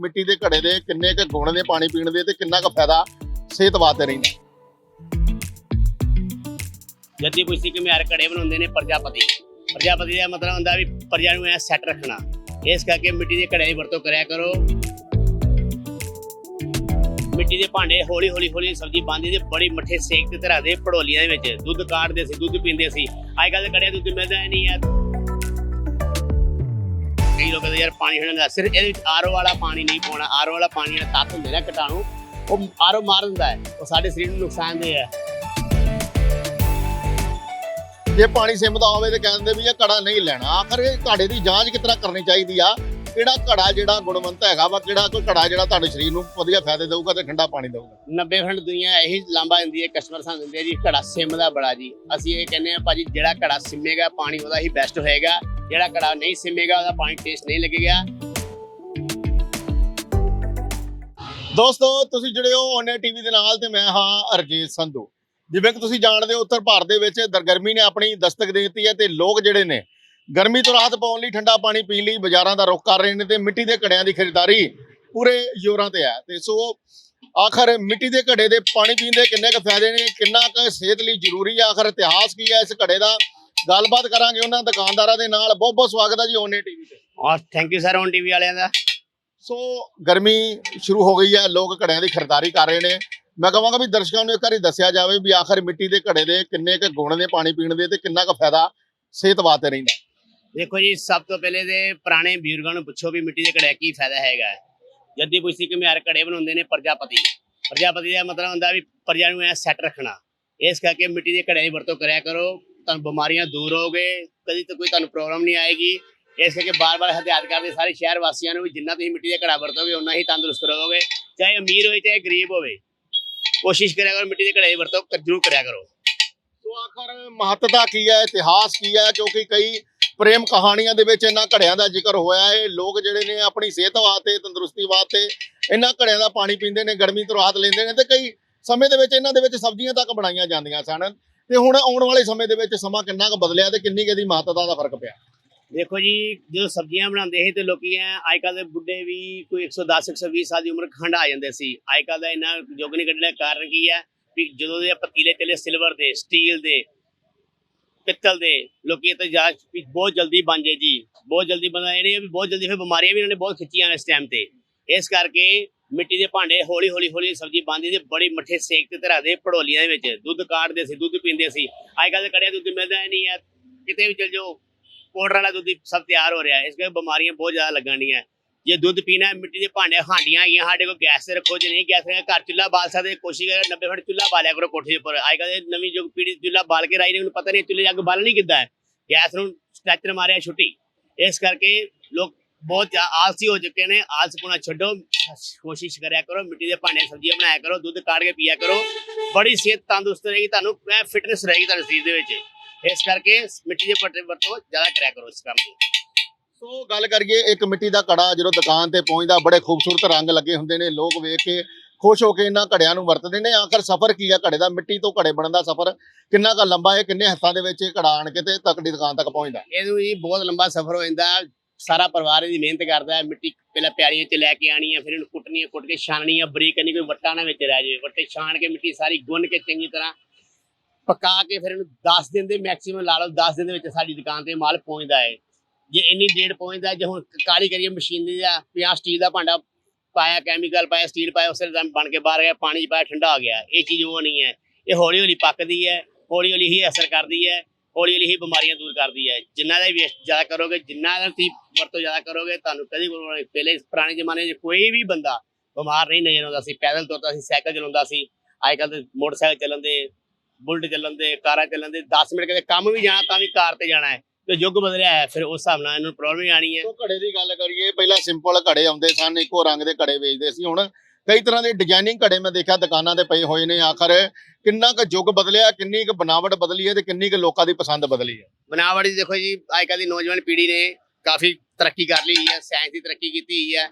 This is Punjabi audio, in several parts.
ਮਿੱਟੀ ਦੇ ਘੜੇ ਦੇ, ਕਿੰਨੇ ਕੁ ਗੁਣ ਨੇ ਪਾਣੀ ਪੀਣ ਦੇ ਤੇ ਕਿੰਨਾ ਕੁ ਫਾਇਦਾ ਸਿਹਤ ਵਾਸਤੇ ਰਹਿੰਦਾ। ਜੱਦੀ ਪੁਸ਼ਤੀ ਕਿ ਮਿਆਰ ਘੜੇ ਬਣਾਉਂਦੇ ਨੇ ਪ੍ਰਜਾਪਤੀ। ਪ੍ਰਜਾਪਤੀ ਦਾ ਮਤਲਬ ਹੁੰਦਾ ਵੀ ਪ੍ਰਜਾ ਨੂੰ ਐ ਸੈੱਟ ਰੱਖਣਾ। ਇਸ ਕਰਕੇ ਮਿੱਟੀ ਦੇ ਘੜਿਆਂ ਦੀ ਵਰਤੋਂ ਕਰਿਆ ਕਰੋ। ਮਿੱਟੀ ਦੇ ਭਾਂਡੇ ਹੌਲੀ ਹੌਲੀ ਹੌਲੀ ਸਬਜ਼ੀ ਬਣਦੀ ਤੇ ਬੜੀ ਮੱਠੇ ਸੇਕ ਤੇ ਧਰਾ ਦੇ ਪੜੋਲੀਆਂ ਦੇ ਵਿੱਚ। ਦੁੱਧ ਕਾੜਦੇ ਸੀ, ਦੁੱਧ ਪੀਂਦੇ ਸੀ। ਅੱਜ ਕੱਲ੍ਹ ਦੇ ਘੜਿਆਂ ਦੁੱਧ ਮਿਲਦਾ ਨਹੀਂ ਯਾਰ ਕਈ ਲੋਕ ਕਹਿੰਦੇ ਯਾਰ ਪਾਣੀ ਹਣਦਾ ਸਿਰ ਇਹਦੇ ਵਿੱਚ ਆਰਓ ਵਾਲਾ ਪਾਣੀ ਨਹੀਂ ਪਾਉਣਾ ਆਰਓ ਵਾਲਾ ਪਾਣੀ ਜਿਹੜਾ ਤੱਤ ਹੁੰਦੇ ਨੇ ਕੀਟਾਣੂ ਉਹ ਆਰਓ ਮਾਰ ਦਿੰਦਾ ਹੈ ਉਹ ਸਾਡੇ ਸਰੀਰ ਨੂੰ ਨੁਕਸਾਨਦੇਹ ਹੈ। ਜੇ ਪਾਣੀ ਸਿਮਦਾ ਹੋਵੇ ਤੇ ਕਹਿੰਦੇ ਵੀ ਇਹ ਘੜਾ ਨਹੀਂ ਲੈਣਾ। ਆਖਰ ਇਹ ਘੜੇ ਦੀ ਜਾਂਚ ਕਿਸ ਤਰ੍ਹਾਂ ਕਰਨੀ ਚਾਹੀਦੀ ਆ? ਕਿਹੜਾ ਘੜਾ ਜਿਹੜਾ ਗੁਣਵੰਤ ਹੈਗਾ ਵਾ ਕਿਹੜਾ ਕੋਈ ਘੜਾ ਜਿਹੜਾ ਤੁਹਾਡੇ ਸਰੀਰ ਨੂੰ ਵਧੀਆ ਫਾਇਦੇ ਦੇਊਗਾ ਤੇ ਠੰਡਾ ਪਾਣੀ ਦੇਊਗਾ? 90% ਦੁਨੀਆ ਇਹੀ ਲਾਂਬਾ ਦਿੰਦੀ ਹੈ ਕਸਟਮਰ ਸਾਨੂੰ ਦਿੰਦੇ ਆ ਜੀ ਘੜਾ ਸਿਮ ਦਾ ਬੜਾ ਜੀ। ਅਸੀਂ ਇਹ ਕਹਿੰਦੇ ਆ ਭਾਜੀ ਜਿਹੜਾ ਘੜਾ ਸਿਮੇਗਾ ਪਾਣੀ ਉਹਦਾ ਹੀ ਬੈਸਟ ਹੋਏਗਾ। ਜਿਹੜਾ ਘੜਾ ਨਹੀਂ ਸਿਮੇਗਾ, ਉਹਦਾ ਪਾਣੀ ਟੇਸਟ ਨਹੀਂ ਲੱਗੇਗਾ। ਦੋਸਤੋ, ਤੁਸੀਂ ਜੁੜੇ ਹੋ ਉਹਨੇ ਟੀਵੀ ਦੇ ਨਾਲ ਤੇ ਮੈਂ ਹਾਂ ਅਰਜੀਤ ਸੰਧੂ। ਜਿਵੇਂ ਕਿ ਤੁਸੀਂ ਜਾਣਦੇ ਹੋ, ਉੱਤਰ ਭਾਰਤ ਦੇ ਵਿੱਚ ਦਰ, ਗਰਮੀ ਨੇ ਆਪਣੀ ਦਸਤਕ ਦੇ ਦਿੱਤੀ ਹੈ ਤੇ ਲੋਕ ਜਿਹੜੇ ਨੇ, ਗਰਮੀ ਤੋਂ ਰਾਹਤ ਪਾਉਣ ਲਈ ਠੰਡਾ ਪਾਣੀ ਪੀਣ ਲਈ ਬਾਜ਼ਾਰਾਂ ਦਾ ਰੁਖ ਕਰ ਰਹੇ ਨੇ ਤੇ ਮਿੱਟੀ ਦੇ ਘੜਿਆਂ ਦੀ ਖਰੀਦਦਾਰੀ ਪੂਰੇ ਜ਼ੋਰਾਂ ਤੇ ਹੈ। ਤੇ ਸੋ, ਆਖਰ ਮਿੱਟੀ ਦੇ ਘੜੇ ਦੇ ਪਾਣੀ ਪੀਣ ਦੇ ਕਿੰਨੇ ਕੁ ਫਾਇਦੇ ਨੇ, ਕਿੰਨਾ ਕੁ ਸਿਹਤ ਲਈ ਜ਼ਰੂਰੀ ਹੈ? ਆਖਰ ਇਤਿਹਾਸ ਕੀ ਹੈ ਇਸ ਘੜੇ ਦਾ? ਗੱਲਬਾਤ ਕਰਾਂਗੇ ਉਹਨਾਂ ਦੁਕਾਨਦਾਰਾਂ ਦੇ ਨਾਲ। ਬਹੁਤ ਬਹੁਤ ਸਵਾਗਤ ਹੈ ਜੀ ਉਹਨੇ ਟੀਵੀ ਤੇ। ਔਰ thank you sir on TV ਵਾਲਿਆਂ ਦਾ। ਸੋ ਗਰਮੀ ਸ਼ੁਰੂ ਹੋ ਗਈ ਹੈ ਲੋਕ ਘੜਿਆਂ ਦੀ ਖਰੀਦਦਾਰੀ ਕਰ ਰਹੇ ਨੇ। ਮੈਂ ਕਹਾਂਗਾ ਵੀ ਦਰਸ਼ਕਾਂ ਨੂੰ ਇੱਕ ਵਾਰੀ ਦੱਸਿਆ ਜਾਵੇ ਵੀ ਆਖਰ ਮਿੱਟੀ ਦੇ ਘੜੇ ਦੇ ਕਿੰਨੇ ਕੁ ਗੁਣ ਨੇ ਪਾਣੀ ਪੀਣ ਦੇ ਤੇ ਕਿੰਨਾ ਕੁ ਫਾਇਦਾ ਸਿਹਤ ਵਾਸਤੇ ਰਹਿੰਦਾ। ਦੇਖੋ ਜੀ ਸਭ ਤੋਂ ਪਹਿਲੇ ਤੇ ਪੁਰਾਣੇ ਬਜ਼ੁਰਗਾਂ ਨੂੰ ਪੁੱਛੋ ਵੀ ਮਿੱਟੀ ਦੇ ਘੜੇ ਕੀ ਫਾਇਦਾ ਹੈਗਾ। ਜੱਦੀ ਪੁਸ਼ਤੀ ਕਿ ਮਿਆਰ ਘੜੇ ਬਣਾਉਂਦੇ ਨੇ ਪ੍ਰਜਾਪਤੀ। ਪ੍ਰਜਾਪਤੀ ਦਾ ਮਤਲਬ ਹੁੰਦਾ ਵੀ ਪ੍ਰਜਾ ਨੂੰ ਐ ਸੈੱਟ ਰੱਖਣਾ। ਇਸ ਕਰਕੇ ਮਿੱਟੀ ਦੇ ਘੜਿਆਂ ਦੀ ਵਰਤੋਂ ਕਰਿਆ ਕਰੋ। ਤੁਹਾਨੂੰ ਬਿਮਾਰੀਆਂ ਦੂਰ ਹੋਗੇ ਕਦੀ ਤਾਂ ਕੋਈ ਤੁਹਾਨੂੰ ਪ੍ਰੋਬਲਮ ਨਹੀਂ ਆਏਗੀ। ਇਸ ਕਰਕੇ ਬਾਰ-ਬਾਰ ਹਦਾਇਤ ਕਰਦੇ ਸਾਰੇ ਸ਼ਹਿਰ ਵਾਸੀਆਂ ਨੂੰ ਵੀ ਜਿੰਨਾ ਤੁਸੀਂ ਮਿੱਟੀ ਦੇ ਘੜਾ ਵਰਤੋਗੇ ਉਨਾ ਹੀ ਤੰਦਰੁਸਤ ਰਹੋਗੇ। ਚਾਹੇ ਅਮੀਰ ਹੋਵੇ, ਚਾਹੇ ਗਰੀਬ ਹੋਵੇ, ਕੋਸ਼ਿਸ਼ ਕਰਿਆ ਕਰੋ ਮਿੱਟੀ ਦੇ ਘੜੇ ਦੀ ਵਰਤੋਂ ਜ਼ਰੂਰ ਕਰਿਆ ਕਰੋ। ਸੋ ਆਖਰ ਮਹੱਤਤਾ ਕੀ ਹੈ, ਇਤਿਹਾਸ ਕੀ ਹੈ? ਕਿਉਂਕਿ ਕਈ ਪ੍ਰੇਮ ਕਹਾਣੀਆਂ ਦੇ ਵਿੱਚ ਇਹਨਾਂ ਘੜਿਆਂ ਦਾ ਜ਼ਿਕਰ ਹੋਇਆ ਹੈ। ਲੋਕ ਜਿਹੜੇ ਨੇ ਆਪਣੀ ਸਿਹਤ ਵਾਸਤੇ, ਤੰਦਰੁਸਤੀ ਵਾਸਤੇ ਇਹਨਾਂ ਘੜਿਆਂ ਦਾ ਪਾਣੀ ਪੀਂਦੇ ਨੇ, ਗਰਮੀ ਤੋਂ ਰਾਹਤ ਲੈਂਦੇ ਨੇ ਤੇ ਕਈ ਸਮੇਂ ਦੇ ਵਿੱਚ ਇਹਨਾਂ ਦੇ ਵਿੱਚ ਸਬਜ਼ੀਆਂ ਤੱਕ ਬਣਾਈਆਂ ਜਾਂਦੀਆਂ ਸਨ। ਤੇ ਹੁਣ ਆਉਣ ਵਾਲੇ ਸਮੇਂ ਦੇ ਵਿੱਚ ਸਮਾਂ ਕਿੰਨਾ ਕੁ ਬਦਲਿਆ ਤੇ ਕਿੰਨੀ ਕੁ ਇਹਦੀ ਮਹੱਤਤਾ ਦਾ ਫ਼ਰਕ ਪਿਆ? ਦੇਖੋ ਜੀ, ਜਦੋਂ ਸਬਜ਼ੀਆਂ ਬਣਾਉਂਦੇ ਸੀ ਤੇ ਲੋਕੀ ਐ ਅੱਜ ਕੱਲ੍ਹ ਦੇ ਬੁੱਢੇ ਵੀ ਕੋਈ 110 120 ਸਾਲ ਦੀ ਉਮਰ ਖੰਡ ਆ ਜਾਂਦੇ ਸੀ। ਅੱਜ ਕੱਲ੍ਹ ਦਾ ਇਹਨਾਂ ਯੁੱਗ ਨਹੀਂ ਕੱਢਣ ਦਾ ਕਾਰਨ ਕੀ ਹੈ ਵੀ ਜਦੋਂ ਦੇ ਪਤੀਲੇ ਚੱਲੇ ਸਿਲਵਰ ਦੇ ਸਟੀਲ ਦੇ, ਪਿੱਤਲ ਦੇ, ਲੋਕੀ ਤੇ ਜਾ ਵੀ ਬਹੁਤ ਜਲਦੀ ਬਣ ਜੇ ਜੀ। ਬਹੁਤ ਜਲਦੀ ਬਣਾ ਜਿਹੜੇ ਵੀ ਬਹੁਤ ਜਲਦੀ ਫਿਰ ਬਿਮਾਰੀਆਂ ਵੀ ਇਹਨਾਂ ਨੇ ਬਹੁਤ ਖਿੱਚੀਆਂ ਇਸ ਟਾਈਮ ਤੇ। ਇਸ ਕਰਕੇ ਮਿੱਟੀ ਦੇ ਭਾਂਡੇ ਹੌਲੀ ਹੌਲੀ ਹੌਲੀ ਸਬਜ਼ੀ ਬਣਦੀ ਸੀ, ਬੜੀ ਮੱਠੇ ਸੇਕ ਤੇ ਧਰਾ ਦੇ ਪੜੋਲੀਆਂ ਦੇ ਵਿੱਚ। ਦੁੱਧ ਕਾੜਦੇ ਸੀ, ਦੁੱਧ ਪੀਂਦੇ ਸੀ। ਅੱਜ ਕੱਲ੍ਹ ਦੇ ਕੜਿਆ ਦੁੱਧ ਮਿਲਦਾ ਹੀ ਨਹੀਂ ਹੈ। ਕਿਤੇ ਵੀ ਚਲ ਜਾਓ, ਪਾਊਡਰ ਵਾਲਾ ਦੁੱਧ ਸਭ ਤਿਆਰ ਹੋ ਰਿਹਾ ਇਸ ਕਰਕੇ ਬਿਮਾਰੀਆਂ ਬਹੁਤ ਜ਼ਿਆਦਾ ਲੱਗਣ ਡੀਆਂ। ਜੇ ਦੁੱਧ ਪੀਣਾ ਮਿੱਟੀ ਦੇ ਭਾਂਡੇ ਹਾਂਡੀਆਂ ਹੈਗੀਆਂ, ਸਾਡੇ ਕੋਲ ਗੈਸ ਤੇ ਰੱਖੋ, ਜੇ ਨਹੀਂ ਗੈਸ ਤੇ ਘਰ ਚੁੱਲ੍ਹਾ ਬਾਲ ਸਕਦੇ, ਕੋਸ਼ਿਸ਼ ਕਰੋ 90 ਫੁੱਟ ਚੁੱਲ੍ਹਾ ਬਾਲਿਆ ਕਰੋ ਕੋਠੇ ਦੇ ਉੱਪਰ। ਅੱਜ ਕੱਲ੍ਹ ਦੇ ਨਵੀਂ ਯੁੱਗ ਪੀੜੀ ਚੁੱਲ੍ਹਾ ਬਾਲ ਕੇ ਰਾਈ ਨੇ ਉਹਨੂੰ ਪਤਾ ਨਹੀਂ ਚੁੱਲ੍ਹੇ 'ਚ ਅੱਗ ਬਾਲਣੀ ਕਿੱਦਾਂ ਹੈ। ਗੈਸ ਨੂੰ ਸਟ੍ਰੈਚਰ ਮਾਰਿਆ ਛੁੱਟੀ। ਇਸ ਕਰਕੇ ਲੋਕ ਬਹੁਤ ਆਲਸੀ ਹੋ ਚੁੱਕੇ ਨੇ। ਆਲਸਪੁਣਾ ਛੱਡੋ। ਕੋਸ਼ਿਸ਼ ਕਰਿਆ ਕਰੋ। ਮਿੱਟੀ ਦੇ ਭਾਂਡੇ ਸਬਜ਼ੀਆਂ ਬਣਾਇਆ ਕਰੋ। ਦੁੱਧ ਕਾੜ ਕੇ ਪੀਆ ਕਰੋ। ਬੜੀ ਸਿਹਤ ਤੰਦਰੁਸਤ ਰਹੇਗੀ ਤੁਹਾਨੂੰ। ਫਿਟਨੈਸ ਰਹੇਗੀ ਤੁਹਾਡੇ ਸਰੀਰ ਦੇ ਵਿੱਚ। ਇਸ ਕਰਕੇ ਮਿੱਟੀ ਦੇ ਭਾਂਡੇ ਵਰਤੋਂ ਜ਼ਿਆਦਾ ਕਰਿਆ ਕਰੋ ਇਸ ਕੰਮ ਦੀ ਸੋ ਗੱਲ ਕਰੀਏ ਇੱਕ ਮਿੱਟੀ ਦਾ ਘੜਾ ਜਦੋਂ ਦੁਕਾਨ ਤੇ ਪਹੁੰਚਦਾ ਬੜੇ ਖੂਬਸੂਰਤ ਰੰਗ ਲੱਗੇ ਹੁੰਦੇ ਨੇ। ਲੋਕ ਵੇਖ ਕੇ ਖੁਸ਼ ਹੋ ਕੇ ਇਹਨਾਂ ਘੜਿਆਂ ਨੂੰ ਵਰਤਦੇ ਨੇ। ਆਖਰ ਸਫ਼ਰ ਕੀ ਆ? ਘੜੇ ਦਾ ਮਿੱਟੀ ਤੋਂ ਘੜੇ ਬਣਨ ਦਾ ਸਫ਼ਰ ਕਿੰਨਾ ਕੁ ਲੰਬਾ ਹੈ? ਕਿੰਨੇ ਹੱਥਾਂ ਦੇ ਵਿੱਚ ਇਹ ਘੜਾ ਆਣ ਕੇ ਤੇ ਤੱਕੜੀ ਦੁਕਾਨ ਤੱਕ ਪਹੁੰਚਦਾ? ਇਹਨੂੰ ਜੀ ਬਹੁਤ ਲੰਬਾ ਸਫ਼ਰ ਹੋ ਜਾਂਦਾ। ਸਾਰਾ ਪਰਿਵਾਰ ਇਹਦੀ ਮਿਹਨਤ ਕਰਦਾ ਹੈ, ਮਿੱਟੀ ਪਹਿਲਾਂ ਪਿਆਰੀਆਂ ਚ ਲੈ ਕੇ ਆਣੀ ਹੈ ਫਿਰ ਇਹਨੂੰ ਕੁੱਟਣੀ ਹੈ ਕੁੱਟ ਕੇ ਛਾਣਨੀ ਹੈ ਬਰੀਕ ਕਰਨੀ ਕੋਈ ਵੱਟਾ ਨਾ ਵਿੱਚ ਰਹਿ ਜਾਵੇ। ਵੱਟੇ ਛਾਣ ਕੇ ਮਿੱਟੀ ਸਾਰੀ ਗੁੰਨ ਕੇ ਚੰਗੀ ਤਰ੍ਹਾਂ ਪਕਾ ਕੇ ਫਿਰ ਇਹਨੂੰ 10 ਦਿਨ ਦੇ ਮੈਕਸਿਮਮ ਲਾ ਲਓ 10 ਦਿਨ ਦੇ ਵਿੱਚ ਸਾਡੀ ਦੁਕਾਨ ਤੇ ਮਾਲ ਪਹੁੰਚਦਾ ਹੈ। ਜੇ ਇੰਨੀ ਡੇਟ ਪਹੁੰਚਦਾ ਜੇ ਹੁਣ ਕਾਲੀ ਕਰੀਏ ਮਸ਼ੀਨਰੀ ਦਾ ਪਿਆ ਸਟੀਲ ਦਾ ਭਾਂਡਾ ਪਾਇਆ ਕੈਮੀਕਲ ਪਾਇਆ ਸਟੀਲ ਪਾਇਆ, ਉਸੇ ਟਾਈਮ ਬਣ ਕੇ ਬਾਹਰ ਗਿਆ, ਪਾਣੀ ਪਾਇਆ, ਠੰਡਾ ਹੋ ਗਿਆ। ਇਹ ਚੀਜ਼ ਉਹ ਨਹੀਂ ਹੈ। ਇਹ ਹੌਲੀ ਹੌਲੀ ਪੱਕਦੀ ਹੈ ਹੌਲੀ ਹੌਲੀ ਹੀ ਅਸਰ ਕਰਦੀ ਹੈ। ਹੌਲੀ ਹੌਲੀ ਹੀ ਬਿਮਾਰੀਆਂ ਦੂਰ ਕਰਦੀ ਹੈ। ਜਿੰਨਾ ਦਾ ਵੇਸਟ ਜ਼ਿਆਦਾ ਕਰੋਗੇ, ਜਿੰਨਾ ਦਾ ਤੁਸੀਂ ਵਰਤੋਂ ਜ਼ਿਆਦਾ ਕਰੋਗੇ, ਤੁਹਾਨੂੰ ਕਦੀ ਕੋਈ ਪਹਿਲੇ ਪੁਰਾਣੇ ਜ਼ਮਾਨੇ 'ਚ ਕੋਈ ਵੀ ਬੰਦਾ ਬਿਮਾਰ ਨਹੀਂ ਨਜ਼ਰ ਆਉਂਦਾ ਸੀ। ਪੈਦਲ ਤੁਰਦਾ ਸੀ, ਸਾਈਕਲ ਚਲਾਉਂਦਾ ਸੀ। ਅੱਜ ਕੱਲ ਤੇ ਮੋਟਰਸਾਈਕਲ ਚੱਲਣ ਦੇ ਬੁਲਟ ਚੱਲਣ ਦੇ ਕਾਰਾਂ ਚੱਲਣ ਦੇ 10 ਮਿੰਟ ਕਦੇ ਕੰਮ ਵੀ ਜਾਣਾ ਤਾਂ ਵੀ ਕਾਰ ਤੇ ਜਾਣਾ ਹੈ। ਤੇ ਯੁੱਗ ਬਦਲਿਆ ਹੈ, ਫਿਰ ਉਸ ਹਿਸਾਬ ਨਾਲ ਇਹਨੂੰ ਪ੍ਰੋਬਲਮ ਆਣੀ ਹੈ। ਘੜੇ ਦੀ ਗੱਲ ਕਰੀਏ, ਪਹਿਲਾਂ ਸਿੰਪਲ ਘੜੇ ਆਉਂਦੇ ਸਨ, ਇੱਕੋ ਰੰਗ ਦੇ ਘੜੇ ਵੇਚਦੇ ਸੀ, ਹੁਣ ਕਈ ਤਰ੍ਹਾਂ ਦੇ ਡਿਜ਼ਾਈਨਿੰਗ ਘੜੇ ਮੈਂ ਦੇਖਿਆ ਦੁਕਾਨਾਂ ਤੇ ਪਏ ਹੋਏ ਨੇ, ਆਖਰ ਕਿੰਨਾ ਕੁ ਯੁੱਗ ਬਦਲਿਆ, ਕਿੰਨੀ ਕੁ ਬਣਾਵਟ ਬਦਲੀ ਹੈ ਤੇ ਕਿੰਨੀ ਕੁ ਲੋਕਾਂ ਦੀ ਪਸੰਦ ਬਦਲੀ ਹੈ? ਬਣਾਵਟ ਦੀ ਦੇਖੋ ਜੀ ਅੱਜ ਕੱਲ੍ਹ ਦੀ ਨੌਜਵਾਨ ਪੀੜ੍ਹੀ ਨੇ ਕਾਫੀ ਤਰੱਕੀ ਕਰ ਲਈ ਹੈ ਸਾਇੰਸ ਦੀ ਤਰੱਕੀ ਕੀਤੀ ਹੋਈ ਹੈ।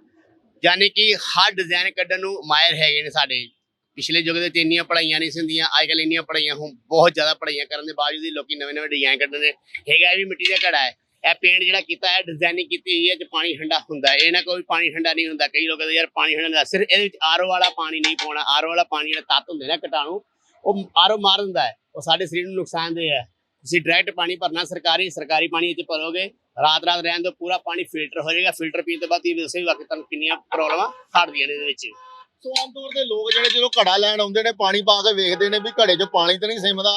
ਯਾਨੀ ਕਿ ਹਰ ਡਿਜ਼ਾਈਨ ਕੱਢਣ ਨੂੰ ਮਾਹਿਰ ਹੈਗੇ ਨੇ ਸਾਡੇ। ਪਿਛਲੇ ਯੁੱਗ ਦੇ ਵਿੱਚ ਇੰਨੀਆਂ ਪੜ੍ਹਾਈਆਂ ਨਹੀਂ ਸੀ ਹੁੰਦੀਆਂ ਅੱਜ ਕੱਲ੍ਹ ਇੰਨੀਆਂ ਪੜ੍ਹਾਈਆਂ ਹੁਣ ਬਹੁਤ ਜ਼ਿਆਦਾ ਪੜ੍ਹਾਈਆਂ ਕਰਨ ਦੇ ਬਾਵਜੂਦ ਵੀ ਲੋਕੀ ਨਵੇਂ ਨਵੇਂ ਡਿਜ਼ਾਈਨ ਕੱਢਣ ਨੇ। ਹੈਗਾ ਇਹ ਵੀ ਮਿੱਟੀ ਦਾ ਘੜਾ ਹੈ। ਇਹ ਪੇਂਟ ਜਿਹੜਾ ਕੀਤਾ ਹੈ ਡਿਜ਼ਾਈਨਿੰਗ ਕੀਤੀ ਹੋਈ ਹੈ ਜੇ ਪਾਣੀ ਠੰਡਾ ਹੁੰਦਾ ਹੈ। ਇਹ ਨਾ ਕੋਈ ਪਾਣੀ ਠੰਡਾ ਨਹੀਂ ਹੁੰਦਾ। ਕਈ ਲੋਕ ਕਹਿੰਦੇ, ਯਾਰ ਪਾਣੀ ਠੰਡਾ ਹੁੰਦਾ। ਸਿਰਫ ਇਹਦੇ ਵਿੱਚ ਆਰਓ ਵਾਲਾ ਪਾਣੀ ਨਹੀਂ ਪਾਉਣਾ। ਆਰਓ ਵਾਲਾ ਪਾਣੀ ਜਿਹੜਾ ਤੱਤ ਹੁੰਦੇ ਨਾ ਕਟਾਣੂ, ਉਹ ਆਰਓ ਮਾਰ ਦਿੰਦਾ ਹੈ। ਉਹ ਸਾਡੇ ਸਰੀਰ ਨੂੰ ਨੁਕਸਾਨਦੇਹ ਹੈ। ਤੁਸੀਂ ਡਾਇਰੈਕਟ ਪਾਣੀ ਭਰਨਾ ਸਰਕਾਰੀ ਸਰਕਾਰੀ ਪਾਣੀ ਵਿੱਚ ਭਰੋਗੇ ਰਾਤ ਰਾਤ ਰਹਿਣ ਤੋਂ ਪੂਰਾ ਪਾਣੀ ਫਿਲਟਰ ਹੋ ਜਾਏਗਾ। ਫਿਲਟਰ ਪੀਣ ਤੋਂ ਬਾਅਦ ਇਹ ਦੱਸੇ ਵੀ ਵਾਕਈ ਤੁਹਾਨੂੰ ਕਿੰਨੀਆਂ ਪ੍ਰੋਬਲਮਾਂ ਹਟਦੀਆਂ ਨੇ ਇਹਦੇ ਵਿੱਚ। ਸੋ ਆਮ ਤੌਰ ਤੇ ਲੋਕ ਜਿਹੜੇ ਜਦੋਂ ਘੜਾ ਲੈਣ ਆਉਂਦੇ ਨੇ, ਪਾਣੀ ਪਾ ਕੇ ਵੇਖਦੇ ਨੇ ਵੀ ਘੜੇ 'ਚ ਪਾਣੀ ਤਾਂ ਨਹੀਂ ਸਿਮਦਾ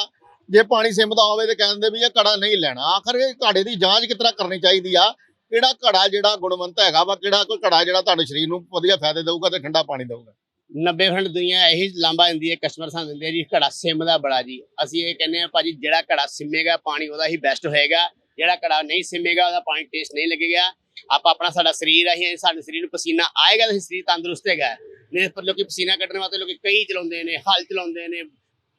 ਜੇ ਪਾਣੀ ਸਿਮਦਾ ਹੋਵੇ ਤੇ ਦਿੰਦੇ ਵੀ ਇਹ ਘੜਾ ਨਹੀਂ ਲੈਣਾ। ਆਖਰ ਇਹ ਘੜੇ ਦੀ ਜਾਂਚ ਕਿਸ ਤਰ੍ਹਾਂ ਕਰਨੀ ਚਾਹੀਦੀ ਆ? ਕਿਹੜਾ ਘੜਾ ਜਿਹੜਾ ਗੁਣਵੰਤ ਹੈਗਾ ਵਾ, ਕਿਹੜਾ ਕੋਈ ਘੜਾ ਜਿਹੜਾ ਤੁਹਾਡੇ ਸਰੀਰ ਨੂੰ ਵਧੀਆ ਫਾਇਦੇ ਦੇਊਗਾ ਤੇ ਠੰਡਾ ਪਾਣੀ ਦੇਊਗਾ? 90% ਦੁਨੀਆ ਇਹੀ ਲਾਂਬਾ ਦਿੰਦੀ ਹੈ, ਕਸਟਮਰ ਸਾਨੂੰ ਦਿੰਦੇ ਜੀ ਘੜਾ ਸਿਮਦਾ ਬੜਾ ਜੀ। ਅਸੀਂ ਇਹ ਕਹਿੰਦੇ ਆ ਭਾਜੀ, ਜਿਹੜਾ ਘੜਾ ਸਿਮੇਗਾ ਪਾਣੀ ਉਹਦਾ ਹੀ ਬੈਸਟ ਹੋਏਗਾ। ਜਿਹੜਾ ਘੜਾ ਨਹੀਂ ਸਿਮੇਗਾ, ਉਹਦਾ ਪਾਣੀ ਟੇਸਟ ਨਹੀਂ ਲੱਗੇਗਾ। ਆਪਾਂ ਆਪਣਾ ਸਾਡਾ ਸਰੀਰ ਆ, ਅਸੀਂ ਸਾਡੇ ਸਰੀਰ ਨੂੰ ਪਸੀਨਾ ਆਏਗਾ ਤਾਂ ਸਰੀਰ ਤੰਦਰੁਸਤ ਹੈਗਾ। ਨਹੀਂ, ਪਰ ਲੋਕੀ ਪਸੀਨਾ ਕੱਢਣ ਵਾਸਤੇ ਲੋਕੀ ਕਈ ਚਲਾਉਂਦੇ ਨੇ, ਹਲ ਚਲਾਉਂਦੇ ਨੇ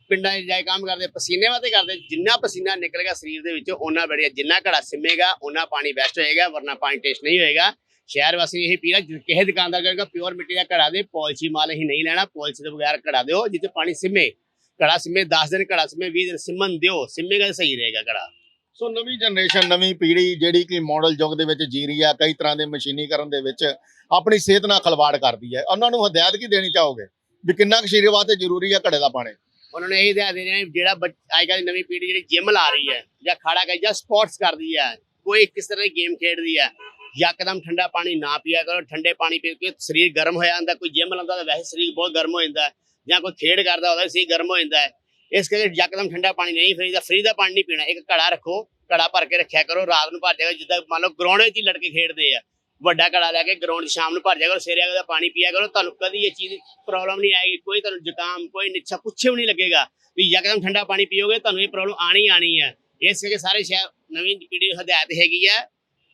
ਪਿੰਡਾਂ 'ਚ ਜਾਏ ਕੰਮ ਕਰਦੇ, ਪਸੀਨੇ ਵਾਸਤੇ ਕਰਦੇ, ਜਿੰਨਾ ਪਸੀਨਾ ਨਿਕਲੇਗਾ ਸਰੀਰ ਦੇ ਵਿੱਚੋਂ ਉਹਨਾਂ ਬੜਿਆ। ਜਿੰਨਾ ਘੜਾ ਸਿੰਮੇਗਾ ਉਹਨਾਂ ਪਾਣੀ ਬੈਸਟ ਹੋਏਗਾ, ਵਰਨਾ ਪਾਣੀ ਟੇਸਟ ਨਹੀਂ ਹੋਏਗਾ। ਸ਼ਹਿਰ ਵਾਸੀ ਇਹ ਪੀਣਾ ਕਿਸੇ ਦੁਕਾਨਦਾਰ ਕਹਿੰਦਾ ਪਿਓਰ ਮਿੱਟੀ ਦਾ ਘੜਾ ਦੇ ਪਾਲਿਸ਼ੀ ਮਾਲ ਅਸੀਂ ਨਹੀਂ ਲੈਣਾ ਪਾਲਿਸ਼ ਦੇ ਬਗੈਰ ਘੜਾ ਦਿਓ, ਜਿੱਥੇ ਪਾਣੀ ਸਿੰਮੇ। ਘੜਾ ਸਿੰਮੇ 10 ਦਿਨ ਘੜਾ ਸਿੰਮੇ 20 ਦਿਨ ਸਿੰਮਨ ਦਿਓ, ਸਿਮੇਗਾ ਸਹੀ ਰਹੇਗਾ ਘੜਾ। ਸੋ ਨਵੀਂ ਜਨਰੇਸ਼ਨ ਨਵੀਂ ਪੀੜ੍ਹੀ ਜਿਹੜੀ ਕਿ ਮਾਡਲ ਯੁੱਗ ਦੇ ਵਿੱਚ ਜੀ ਰਹੀ ਆ, ਕਈ ਤਰ੍ਹਾਂ ਦੇ ਮਸ਼ੀਨੀਕਰਨ ਦੇ ਵਿੱਚ ਆਪਣੀ ਸਿਹਤ ਨਾਲ ਖਲਵਾੜ ਕਰਦੀ ਹੈ। ਉਹਨਾਂ ਨੂੰ ਹਦਾਇਤ ਕੀ ਦੇਣੀ ਚਾਹੋਗੇ? ਵੀ ਕਿੰਨਾ ਕੁ ਸਰੀਰ ਵਾਸਤੇ ਜ਼ਰੂਰੀ ਆ ਘੜੇ ਦਾ ਪਾਣੀ? ਉਹਨਾਂ ਨੇ ਇਹ ਧਿਆਨ ਦੇ ਰਹੇ ਜਿਹੜਾ ਬੱਚ- ਅੱਜ ਕੱਲ੍ਹ ਦੀ ਨਵੀਂ ਪੀੜ੍ਹੀ ਜਿਹੜੀ ਜਿਮ ਲਾ ਰਹੀ ਹੈ, ਜਾਂ ਖਾੜਾ ਕਰ, ਜਾਂ ਸਪੋਰਟਸ ਕਰਦੀ ਹੈ, ਕੋਈ ਕਿਸ ਤਰ੍ਹਾਂ ਦੀ ਗੇਮ ਖੇਡਦੀ ਹੈ, ਯਕਦਮ ਠੰਡਾ ਪਾਣੀ ਨਾ ਪੀਆ ਕਰੋ, ਠੰਡੇ ਪਾਣੀ ਪੀ ਕੇ ਸਰੀਰ ਗਰਮ ਹੋ ਜਾਂਦਾ, ਕੋਈ ਜਿਮ ਲਾਉਂਦਾ ਤਾਂ ਵੈਸੇ ਸਰੀਰ ਬਹੁਤ ਗਰਮ ਹੋ ਜਾਂਦਾ, ਜਾਂ ਕੋਈ ਖੇਡ ਕਰਦਾ ਉਹਦਾ ਸਰੀਰ ਗਰਮ ਹੋ ਜਾਂਦਾ ਹੈ, ਇਸ ਕਰਕੇ ਯਕਦਮ ਠੰਡਾ ਪਾਣੀ ਨਹੀਂ ਫਰੀ ਦਾ ਫਰੀ ਦਾ ਪਾਣੀ ਨਹੀਂ ਪੀਣਾ, ਇੱਕ ਘੜਾ ਰੱਖੋ, ਘੜਾ ਭਰ ਕੇ ਰੱਖਿਆ ਕਰੋ, ਰਾਤ ਨੂੰ ਭਰ ਜਾਏਗਾ ਜਿੱਦਾਂ ਮੰਨ ਲਓ ਗਰਾਊਂਡ ਵਿੱਚ ਹੀ ਲੜਕੇ ਖੇਡਦੇ ਆ ਵੱਡਾ ਘੜਾ ਲੈ ਕੇ ਗਰਾਊਂਡ ਸ਼ਾਮ ਨੂੰ ਭਰ ਜਾਇਆ ਕਰੋ, ਸਵੇਰੇ ਉਹਦਾ ਪਾਣੀ ਪੀਆ ਕਰੋ, ਤੁਹਾਨੂੰ ਕਦੀ ਇਹ ਚੀਜ਼ ਪ੍ਰੋਬਲਮ ਨਹੀਂ ਆਏਗੀ, ਕੋਈ ਤੁਹਾਨੂੰ ਜ਼ੁਕਾਮ, ਕੋਈ ਨਿੱਛਾ, ਕੁਛ ਵੀ ਨਹੀਂ ਲੱਗੇਗਾ ਵੀ ਯਕਦਮ ਠੰਡਾ ਪਾਣੀ ਪੀਓਗੇ, ਤੁਹਾਨੂੰ ਇਹ ਪ੍ਰੋਬਲਮ ਆਣੀ ਆਣੀ ਹੈ। ਇਸ ਕਰਕੇ ਸਾਰੇ ਸ਼ਹਿਰ, ਨਵੀਂ ਪੀੜ੍ਹੀ ਹਦਾਇਤ ਹੈਗੀ ਹੈ,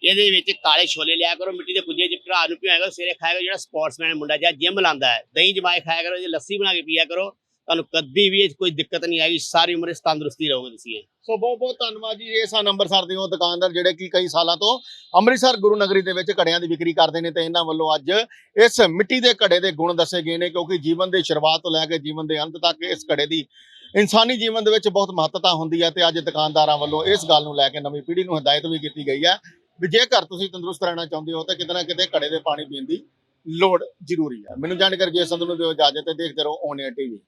ਇਹਦੇ ਵਿੱਚ ਕਾਲੇ ਛੋਲੇ ਲਿਆ ਕਰੋ, ਮਿੱਟੀ ਦੇ ਪੁੱਜੇ ਚ ਭਰਾ ਨੂੰ ਪਿਆਇਆ ਕਰੋ, ਸਵੇਰੇ ਖਾਇਆ ਕਰੋ ਜਿਹੜਾ ਸਪੋਰਟਸਮੈਨ ਮੁੰਡਾ ਜਾਂ ਜਿਮ ਲਾਉਂਦਾ ਹੈ, ਦਹੀਂ ਜਮਾਏ ਖਾਇਆ ਕਰੋ, ਜੇ ਲੱਸੀ ਬਣਾ ਕੇ ਪੀਆ ਕਰੋ ਤੁਹਾਨੂੰ ਕਦੀ ਵੀ ਇਹ 'ਚ ਕੋਈ ਦਿੱਕਤ ਨਹੀਂ ਆਏਗੀ ਸਾਰੀ ਉਮਰ ਇਸ ਤੰਦਰੁਸਤੀ ਰਹੋਗੇ ਤੁਸੀਂ ਇਹ। ਸੋ ਬਹੁਤ ਬਹੁਤ ਧੰਨਵਾਦ ਜੀ, ਇਹ ਸਨ ਅੰਮ੍ਰਿਤਸਰ ਦੇ ਉਹ ਦੁਕਾਨਦਾਰ ਜਿਹੜੇ ਕਿ ਕਈ ਸਾਲਾਂ ਤੋਂ ਅੰਮ੍ਰਿਤਸਰ ਗੁਰੂ ਨਗਰੀ ਦੇ ਵਿੱਚ ਘੜਿਆਂ ਦੀ ਵਿਕਰੀ ਕਰਦੇ ਨੇ ਤੇ ਇਹਨਾਂ ਵੱਲੋਂ ਅੱਜ ਇਸ ਮਿੱਟੀ ਦੇ ਘੜੇ ਦੇ ਗੁਣ ਦੱਸੇ ਗਏ ਨੇ ਕਿਉਂਕਿ ਜੀਵਨ ਦੇ ਸ਼ੁਰੂਆਤ ਤੋਂ ਲੈ ਕੇ ਜੀਵਨ ਦੇ ਅੰਤ ਤੱਕ ਇਸ ਘੜੇ ਦੀ ਇਨਸਾਨੀ ਜੀਵਨ ਦੇ ਵਿੱਚ ਬਹੁਤ ਮਹੱਤਤਾ ਹੁੰਦੀ ਹੈ ਤੇ ਅੱਜ ਦੁਕਾਨਦਾਰਾਂ ਵੱਲੋਂ ਇਸ ਗੱਲ ਨੂੰ ਲੈ ਕੇ ਨਵੀਂ ਪੀੜ੍ਹੀ ਨੂੰ ਹਦਾਇਤ ਵੀ ਕੀਤੀ ਗਈ ਹੈ ਵੀ ਜੇਕਰ ਤੁਸੀਂ ਤੰਦਰੁਸਤ ਰਹਿਣਾ ਚਾਹੁੰਦੇ ਹੋ ਤਾਂ ਕਿਤੇ ਨਾ ਕਿਤੇ ਘੜੇ ਦੇ ਪਾਣੀ ਪੀਣ ਦੀ ਲੋੜ ਜ਼ਰੂਰੀ ਹੈ। ਮੈਨੂੰ ਜਾਣਕਾਰੀ ਜੇ ਸੰਧੂ ਨੂੰ ਦਿਓ ਇਜਾਜ਼ਤ ਤੇ ਦੇਖਦੇ ਰਹੋ ਔਨ 에ਅਰ ਟੀਵੀ।